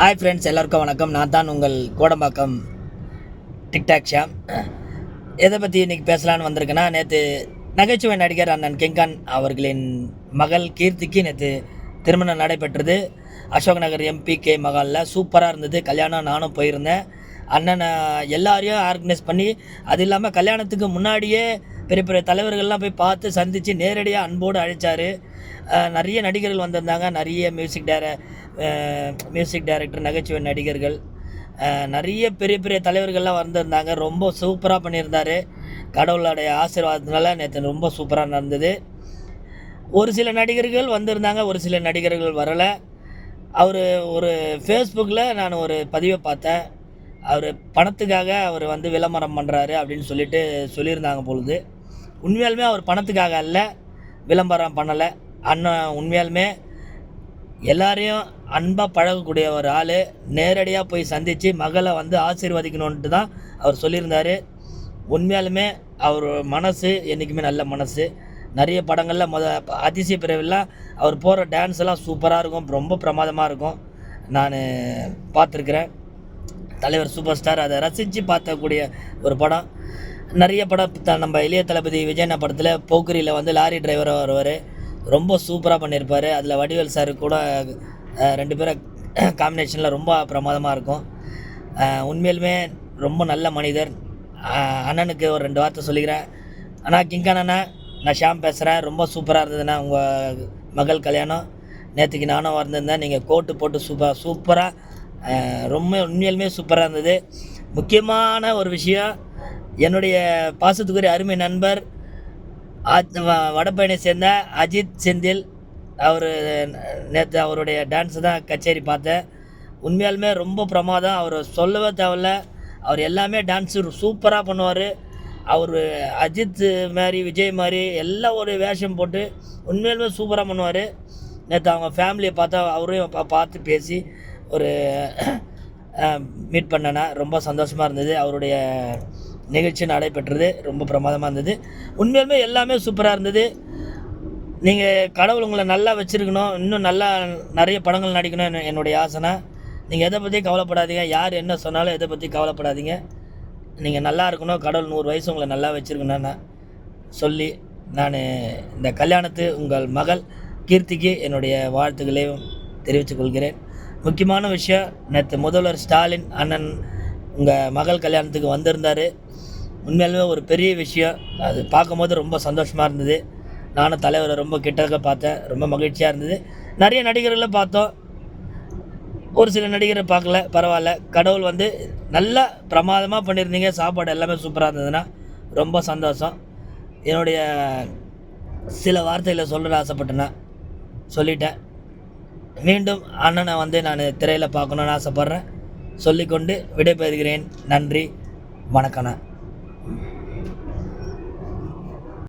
Hi friends எல்லாருக்கும் வணக்கம். நான் தான் உங்கள் கோடம்பாக்கம் டிக்டாக் ஷாம் எதை பற்றி இன்றைக்கி பேசலான்னு வந்திருக்கேன்னா நேற்று நகைச்சுவை நடிகர் அண்ணன் கிங்கான் அவர்களின் மகள் கீர்த்திக்கு நேற்று திருமணம் நடைபெற்றது. அசோக் நகர் எம்பிகே மகாலில் சூப்பராக இருந்தது. கல்யாணம் நானும் போயிருந்தேன். அண்ணனை எல்லாரையும் ஆர்கனைஸ் பண்ணி அது இல்லாமல் கல்யாணத்துக்கு முன்னாடியே பெரிய பெரிய தலைவர்கள்லாம் போய் பார்த்து சந்தித்து நேரடியாக அன்போடு அழைச்சார். நிறைய நடிகர்கள் வந்திருந்தாங்க. நிறைய மியூசிக் டேர மியூசிக் டைரக்டர் நகைச்சுவை நடிகர்கள் நிறைய பெரிய பெரிய தலைவர்கள்லாம் வந்திருந்தாங்க. ரொம்ப சூப்பராக பண்ணியிருந்தார். கடவுளுடைய ஆசீர்வாதத்தினால நேற்று ரொம்ப சூப்பராக நடந்தது. ஒரு சில நடிகர்கள் வந்திருந்தாங்க ஒரு சில நடிகர்கள் வரலை. அவர் ஒரு ஃபேஸ்புக்கில் நான் ஒரு பதிவை பார்த்தேன். அவர் பணத்துக்காக அவர் வந்து விளம்பரம் பண்ணுறாரு அப்படின்னு சொல்லிட்டு சொல்லியிருந்தாங்க பொழுது. உண்மையாலுமே அவர் பணத்துக்காக அல்ல விளம்பரம் பண்ணலை. அண்ணன் உண்மையாலுமே எல்லாரையும் அன்பாக பழகக்கூடிய ஒரு ஆள். நேரடியாக போய் சந்தித்து மகளை வந்து ஆசீர்வதிக்கணுன்ட்டு தான் அவர் சொல்லியிருந்தார். உண்மையாலுமே அவர் மனசு என்றைக்குமே நல்ல மனசு. நிறைய படங்களில் முத அதிசய பிறவிலாம் அவர் போகிற டான்ஸ் எல்லாம் சூப்பராக இருக்கும். ரொம்ப பிரமாதமாக இருக்கும். நான் பார்த்துருக்குறேன். தலைவர் சூப்பர் ஸ்டார் அதை ரசித்து பார்த்தக்கூடிய ஒரு படம். நிறைய படம் த- நம்ம இளைய தளபதி விஜயண்ணா படத்தில் போக்குரியில் வந்து லாரி டிரைவராக வருவார். ரொம்ப சூப்பராக பண்ணியிருப்பார் அதில் வடிவேல் சார் கூட ரெண்டு பேரும் காம்பினேஷனில் ரொம்ப பிரமாதமாக இருக்கும். உண்மையிலுமே ரொம்ப நல்ல மனிதர். அண்ணனுக்கு ஒரு ரெண்டு வார்த்தை சொல்லிக்கிறேன். அண்ணா கிங்கான் நான் ஷாம் பேசுகிறேன் ரொம்ப சூப்பராக இருந்ததுண்ணா உங்கள் மகள் கல்யாணம். நேற்றுக்கு நானும் வந்திருந்தேன். நீங்கள் கோட்டு போட்டு சூப்பராக சூப்பராக ரொம்ப உண்மையிலுமே சூப்பராக இருந்தது. முக்கியமான ஒரு விஷயம் என்னுடைய பாசத்துக்குரிய அருமை நண்பர் ஆத்- வ- வடபழனியை சேர்ந்த அஜித் செந்தில் அவர் நேற்று அவருடைய டான்ஸு தான் கச்சேரி பார்த்தேன். உண்மையாலுமே ரொம்ப பிரமாதம். அவர் சொல்லவே தேவையில்ல. அவர் எல்லாமே டான்ஸு சூப்பராக பண்ணுவார். அவர் அஜித் மாதிரி விஜய் மாதிரி எல்லாம் ஒரு வேஷம் போட்டு உண்மையாலுமே சூப்பராக பண்ணுவார். நேற்று அவங்க ஃபேமிலியை பார்த்தா அவரையும் பார்த்து பேசி ஒரு மீட் பண்ணேன்னா ரொம்ப சந்தோஷமாக இருந்தது. அவருடைய நிகழ்ச்சி நடைபெற்றது. ரொம்ப பிரமாதமாக இருந்தது. உண்மையிலுமே எல்லாமே சூப்பராக இருந்தது. நீங்கள் கடவுள் உங்களை நல்லா வச்சுருக்கணும். இன்னும் நல்லா நிறைய படங்கள் நடிக்கணும் என்னுடைய ஆசனை. நீங்கள் எதை பற்றி கவலைப்படாதீங்க. யார் என்ன சொன்னாலும் எதை பற்றி கவலைப்படாதீங்க. நீங்கள் நல்லா இருக்கணும். கடவுள் நூறு வயசு உங்களை நல்லா வச்சுருக்கணும்னு சொல்லி நான் இந்த கல்யாணத்து உங்கள் மகள் கீர்த்திக்கு என்னுடைய வாழ்த்துக்களையும் தெரிவித்துக் கொள்கிறேன். முக்கியமான விஷயம் நேற்று முதல்வர் ஸ்டாலின் அண்ணன் உங்கள் மகள் கல்யாணத்துக்கு வந்திருந்தார். உண்மையாலுமே ஒரு பெரிய விஷயம். அது பார்க்கும்போது ரொம்ப சந்தோஷமாக இருந்தது. நானும் தலைவரை ரொம்ப கிட்டக்க பார்த்தேன். ரொம்ப மகிழ்ச்சியாக இருந்தது. நிறைய நடிகர்களை பார்த்தோம். ஒரு சில நடிகரை பார்க்கல. பரவாயில்ல. கடவுள் வந்து நல்லா பிரமாதமாக பண்ணியிருந்தீங்க. சாப்பாடு எல்லாமே சூப்பராக இருந்ததுன்னா ரொம்ப சந்தோஷம். என்னுடைய சில வார்த்தைகளை சொல்ல ஆசைப்பட்டேன்னா சொல்லிட்டேன். மீண்டும் அண்ணனை வந்து நான் திரையில் பார்க்கணுன்னு ஆசைப்பட்றேன். சொல்லிக்கொண்டு விடைபெறுகிறேன். நன்றி வணக்கம்.